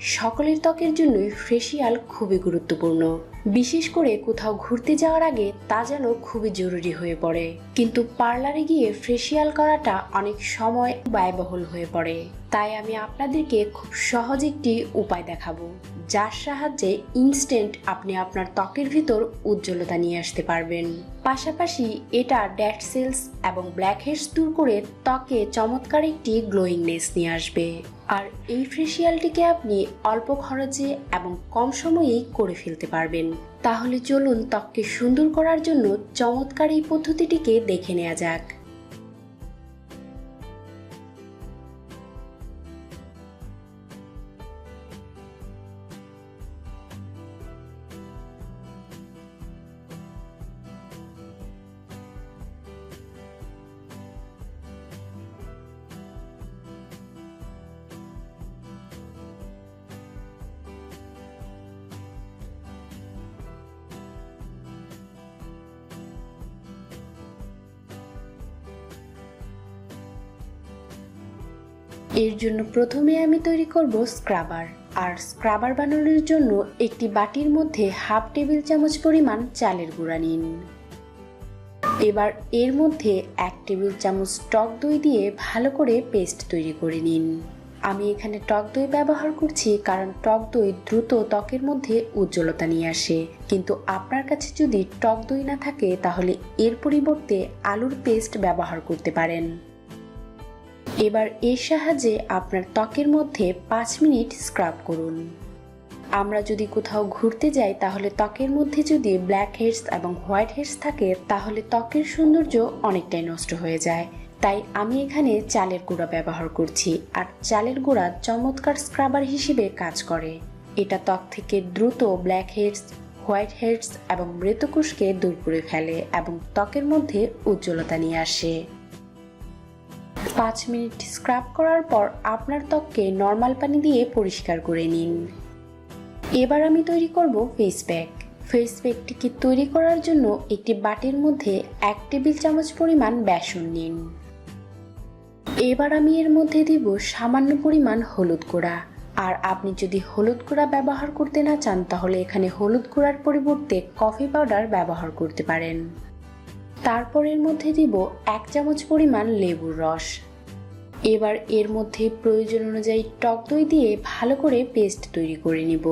সকলের ত্বকের জন্যই ফেসিয়াল খুবই গুরুত্বপূর্ণ। বিশেষ করে কোথাও ঘুরতে যাওয়ার আগে তা যেন খুবই জরুরি হয়ে পড়ে। কিন্তু পার্লারে গিয়ে ফেসিয়াল করাটা অনেক সময় ব্যয়বহুল হয়ে পড়ে। তাই আমি আপনাদেরকে খুব সহজ একটি উপায় দেখাবো। যার সাহায্যে ইনস্ট্যান্ট আপনি আপনার ত্বকের ভিতর উজ্জ্বলতা নিয়ে আসতে পারবেন। পাশাপাশি এটা ড্যাট সেলস এবং ব্ল্যাক হেডস দূর করে ত্বকে চমৎকার একটি গ্লোয়িংনেস নিয়ে আসবে। আর এই ফেসিয়ালটিকে আপনি অল্প খরচে এবং কম সময়েই করে ফেলতে পারবেন। তাহলে চলুন ত্বককে সুন্দর করার জন্য চমৎকার এই পদ্ধতিটিকে দেখে নেওয়া যাক। এর জন্য প্রথমে আমি তৈরি করব স্ক্রাবার। আর স্ক্রাবার বানানোর জন্য একটি বাটির মধ্যে হাফ টেবিল চামচ পরিমাণ চালের গুঁড়া নিন। এবার এর মধ্যে এক টেবিল চামচ টক দই দিয়ে ভালো করে পেস্ট তৈরি করে নিন। আমি এখানে টক দই ব্যবহার করছি কারণ টক দই দ্রুত ত্বকের মধ্যে উজ্জ্বলতা নিয়ে আসে। কিন্তু আপনার কাছে যদি টক দই না থাকে, তাহলে এর পরিবর্তে আলুর পেস্ট ব্যবহার করতে পারেন। এবার এর সাহায্যে আপনার ত্বকের মধ্যে পাঁচ মিনিট স্ক্রাব করুন। আমরা যদি কোথাও ঘুরতে যাই, তাহলে ত্বকের মধ্যে যদি ব্ল্যাক হেডস এবং হোয়াইট হেডস থাকে, তাহলে ত্বকের সৌন্দর্য অনেকটাই নষ্ট হয়ে যায়। তাই আমি এখানে চালের গুঁড়া ব্যবহার করছি আর চালের গুঁড়া চমৎকার স্ক্রাবার হিসেবে কাজ করে। এটা ত্বক থেকে দ্রুত ব্ল্যাক হেডস হোয়াইট হেডস এবং মৃতকোষকে দূর করে ফেলে এবং ত্বকের মধ্যে উজ্জ্বলতা নিয়ে আসে। পাঁচ মিনিট স্ক্রাব করার পর আপনার ত্বককে নর্মাল পানি দিয়ে পরিষ্কার করে নিন। এবার আমি তৈরি করব ফেস প্যাক ফেস প্যাকটিকে তৈরি করার জন্য একটি বাটির মধ্যে এক টেবিল চামচ পরিমাণ বেসন নিন। এবার আমি এর মধ্যে দিব সামান্য পরিমাণ হলুদ গুঁড়া। আর আপনি যদি হলুদ গুঁড়া ব্যবহার করতে না চান, তাহলে এখানে হলুদ গুঁড়ার পরিবর্তে কফি পাউডার ব্যবহার করতে পারেন। তারপর এর মধ্যে দিব এক চামচ পরিমাণ লেবুর রস। এবার এর মধ্যে প্রয়োজন অনুযায়ী টক দই দিয়ে ভালো করে পেস্ট তৈরি করে নিব।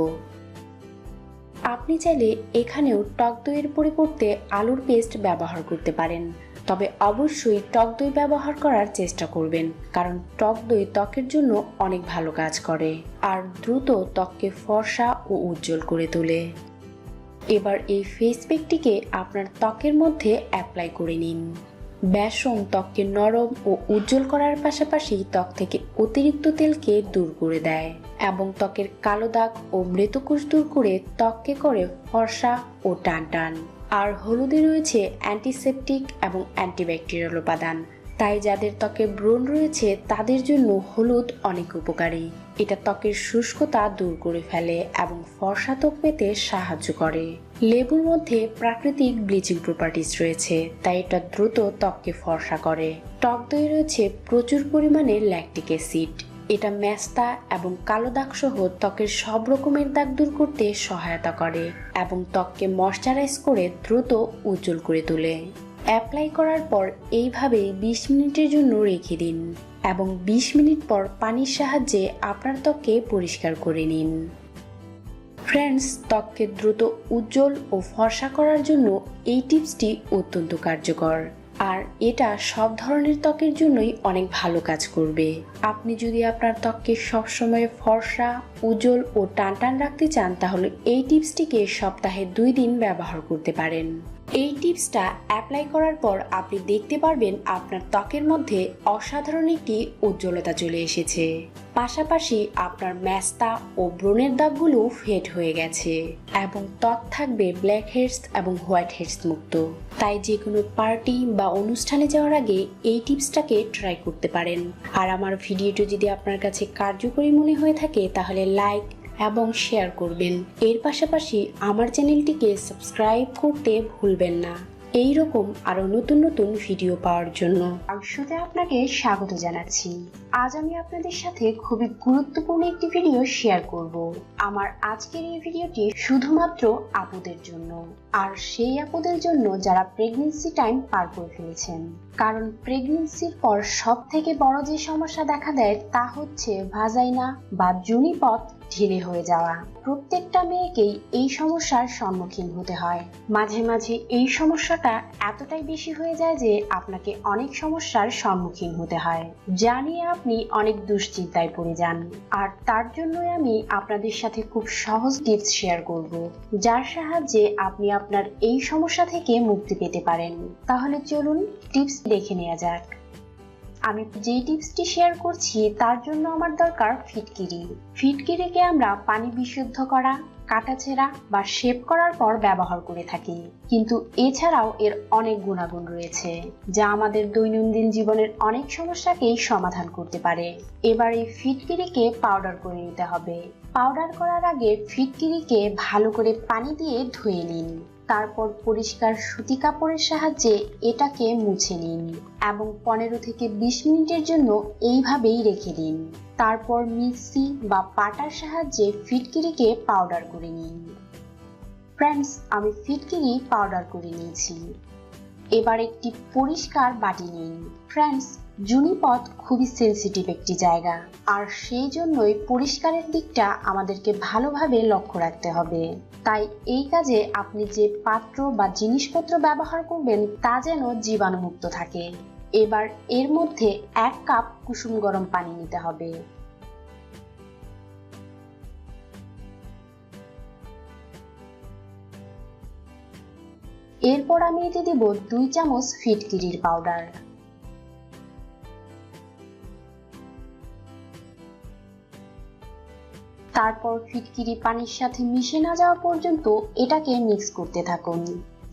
আপনি চাইলে এখানেও টক দইয়ের পরিবর্তে আলুর পেস্ট ব্যবহার করতে পারেন, তবে অবশ্যই টক দই ব্যবহার করার চেষ্টা করবেন, কারণ টক দই ত্বকের জন্য অনেক ভালো কাজ করে, আর দ্রুত ত্বককে ফর্সা ও উজ্জ্বল করে তোলে। এবার এই ফেস প্যাকটিকে আপনার ত্বকের মধ্যে অ্যাপ্লাই করে নিন। বেসন ত্বককে নরম ও উজ্জ্বল করার পাশাপাশি ত্বক থেকে অতিরিক্ত তেলকে দূর করে দেয় এবং ত্বকের কালো দাগ ও মৃতকোষ দূর করে ত্বককে করে ফর্সা ও টান টান আর হলুদে রয়েছে অ্যান্টিসেপটিক এবং অ্যান্টিব্যাকটেরিয়াল উপাদান। তাই যাদের ত্বকে ব্রণ রয়েছে, তাদের জন্য হলুদ অনেক উপকারী। এটা ত্বকের শুষ্কতা দূর করে ফেলে এবং ফর্সা ত্বক পেতে সাহায্য করে। লেবুর মধ্যে প্রাকৃতিক ব্লিচিং প্রপার্টিস রয়েছে, তাই এটা দ্রুত ত্বককে ফর্সা করে। টক দই রয়েছে প্রচুর পরিমাণে ল্যাকটিক অ্যাসিড এটা ম্যাস্তা এবং কালো দাগ সহ ত্বকের সব রকমের দাগ দূর করতে সহায়তা করে এবং ত্বককে ময়শ্চারাইজ করে দ্রুত উজ্জ্বল করে তোলে। অ্যাপ্লাই করার পর এইভাবেই বিশ মিনিটের জন্য রেখে দিন এবং বিশ মিনিট পর পানির সাহায্যে আপনার ত্বককে পরিষ্কার করে নিন। ফ্রেন্ডস, ত্বককে দ্রুত উজ্জ্বল ও ফর্সা করার জন্য এই টিপসটি অত্যন্ত কার্যকর। আর এটা সব ধরনের ত্বকের জন্যই অনেক ভালো কাজ করবে। আপনি যদি আপনার ত্বককে সবসময় ফর্সা, উজ্জ্বল ও টান টান রাখতে চান, তাহলে এই টিপসটিকে সপ্তাহে দুই দিন ব্যবহার করতে পারেন। এই টিপসটা অ্যাপ্লাই করার পর আপনি দেখতে পারবেন আপনার ত্বকের মধ্যে অসাধারণ একটি উজ্জ্বলতা চলে এসেছে। পাশাপাশি আপনার ম্যাস্তা ও ব্রণের দাগগুলো ফেড হয়ে গেছে এবং ত্বক থাকবে ব্ল্যাক হেডস এবং হোয়াইট হেডস মুক্ত। তাই যে কোনো পার্টি বা অনুষ্ঠানে যাওয়ার আগে এই টিপসটাকে ট্রাই করতে পারেন। আর আমার ভিডিওটি যদি আপনার কাছে কার্যকরী মনে হয়ে থাকে, তাহলে লাইক এবং শেয়ার করবেন। এর পাশাপাশি আমার চ্যানেলটিকে সাবস্ক্রাইব করতে ভুলবেন না। এই রকম আরও নতুন নতুন ভিডিও পাওয়ার জন্য। আসলে আপনাকে স্বাগত জানাচ্ছি। আজ আমি আপনাদের সাথে খুবই গুরুত্বপূর্ণ একটি ভিডিও শেয়ার করব। আমার আজকের এই ভিডিওটি শুধুমাত্র আপুদের জন্য, আর সেই আপুদের জন্য যারা প্রেগনেন্সি টাইম পার করে ফেলেছেন। কারণ প্রেগনেন্সির পর সব থেকে বড় যে সমস্যা দেখা দেয় তা হচ্ছে ভাজাইনা বা জুনিপথ ঢিলে হয়ে যাওয়া। প্রত্যেকটা মেয়েকেই এই সমস্যার সম্মুখীন হতে হয়। মাঝে মাঝে এই সমস্যাটা এতটাই বেশি হয়ে যায় যে আপনাকে অনেক সমস্যার সম্মুখীন হতে হয়। জানিয়ে আপনি অনেক দুশ্চিন্তায় পড়ে যান। আর তার জন্যই আমি আপনাদের সাথে খুব সহজ টিপস শেয়ার করব, যার সাহায্যে আপনি আপনার এই সমস্যা থেকে মুক্তি পেতে পারেন। তাহলে চলুন টিপস দেখে নেওয়া যাক। আমি যে টিপসটি শেয়ার করছি, তার জন্য আমার দরকার ফিটকিরি। ফিটকিরিকে আমরা পানি বিশুদ্ধ করা কাটাছেঁড়া বা শেপ করার পর ব্যবহার করে থাকি। কিন্তু এছাড়াও এর অনেক গুণাগুণ রয়েছে, যা আমাদের দৈনন্দিন জীবনের অনেক সমস্যাকেই সমাধান করতে পারে। এবার এই ফিটকিরিকে পাউডার করে নিতে হবে। পাউডার করার আগে ফিটকিরিকে ভালো করে পানি দিয়ে ধুয়ে নিন। তারপর পরিষ্কার সুতি কাপড়ের সাহায্যে এটাকে মুছে নিন এবং পনেরো থেকে বিশ মিনিটের জন্য এইভাবেই রেখে দিন। তারপর মিক্সি বা পাটার সাহায্যে ফিটকিরিকে পাউডার করে নিন। ফ্রেন্ডস আমি ফিটকিরি পাউডার করে নিয়েছি। এবার একটি পরিষ্কার বাটি নিন। ফ্রেন্ডস জুনিপথ খুবই সেন্সিটিভ একটি জায়গা, আর সেই জন্যই পরিষ্কারের দিকটা আমাদেরকে ভালোভাবে লক্ষ্য রাখতে হবে। তাই এই কাজে আপনি যে পাত্র বা জিনিসপত্র ব্যবহার করবেন তা যেন জীবাণুমুক্ত থাকে। এবার এর মধ্যে এক কাপ কুসুম গরম পানি নিতে হবে। এরপর আমি এতে দেব দুই চামচ ফিটকিরির পাউডার। তারপর ফিটকিরি পানির সাথে মিশে না যাওয়া পর্যন্ত এটাকে মিক্স করতে থাকুন।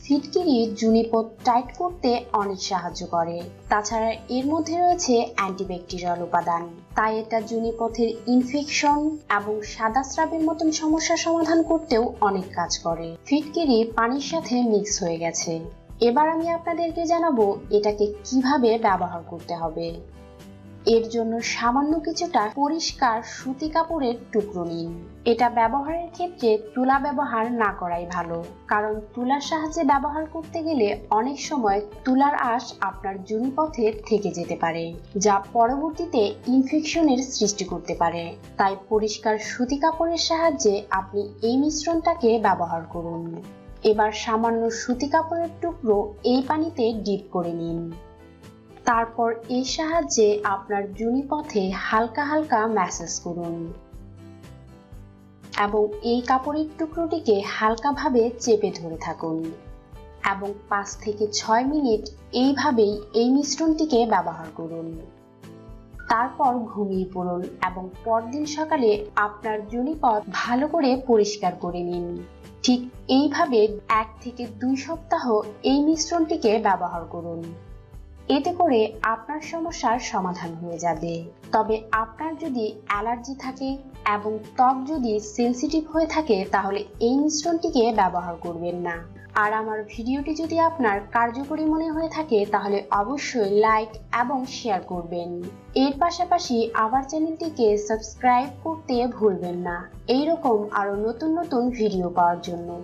ফিটকিরি জুনিপথ টাইট করতে অনেক সাহায্য করে। তাছাড়া এর মধ্যে রয়েছে অ্যান্টিব্যাকটেরিয়াল উপাদান। তাই এটা জুনিপথের ইনফেকশন এবং সাদা স্রাবের মতন সমস্যা সমাধান করতেও অনেক কাজ করে। ফিটকিরি পানির সাথে মিক্স হয়ে গেছে। এবার আমি আপনাদেরকে জানাব এটাকে কীভাবে ব্যবহার করতে হবে। এর জন্য সামান্য কিছুটা পরিষ্কার সুতি কাপড়ের টুকরো নিন। এটা ব্যবহারের ক্ষেত্রে তুলা ব্যবহার না করাই ভালো, কারণ তুলার সাহায্যে ব্যবহার করতে গেলে অনেক সময় তুলার আঁশ আপনার জুনিপথে থেকে যেতে পারে, যা পরবর্তীতে ইনফেকশনের সৃষ্টি করতে পারে। তাই পরিষ্কার সুতি কাপড়ের সাহায্যে আপনি এই মিশ্রণটাকে ব্যবহার করুন। এবার সামান্য সুতি কাপড়ের টুকরো এই পানিতে ডিপ করে নিন। তারপর এই সাহায্যে আপনার জুনিপথে হালকা হালকা ম্যাসেজ করুন। এবং এই কাপড়ের টুকরোটিকে হালকাভাবে চেপে ধরে থাকুন। এবং পাঁচ থেকে ছয় মিনিট এইভাবেই এই মিশ্রণটিকে ব্যবহার করুন। তারপর ঘুমিয়ে পড়ুন এবং পরদিন সকালে আপনার জুনিপথ ভালো করে পরিষ্কার করে নিন। ঠিক এইভাবে এক থেকে দুই সপ্তাহ এই মিশ্রণটিকে ব্যবহার করুন। এতে করে আপনার সমস্যার সমাধান হয়ে যাবে। তবে আপনার যদি অ্যালার্জি থাকে এবং ত্বক যদি সেন্সিটিভ হয়ে থাকে, তাহলে এই মিশ্রণটিকে ব্যবহার করবেন না। আর আমার ভিডিওটি যদি আপনার কার্যকরী মনে হয়ে থাকে, তাহলে অবশ্যই লাইক এবং শেয়ার করবেন। এর পাশাপাশি আমার চ্যানেলটিকে সাবস্ক্রাইব করতে ভুলবেন না। এইরকম আরও নতুন নতুন ভিডিও পাওয়ার জন্য।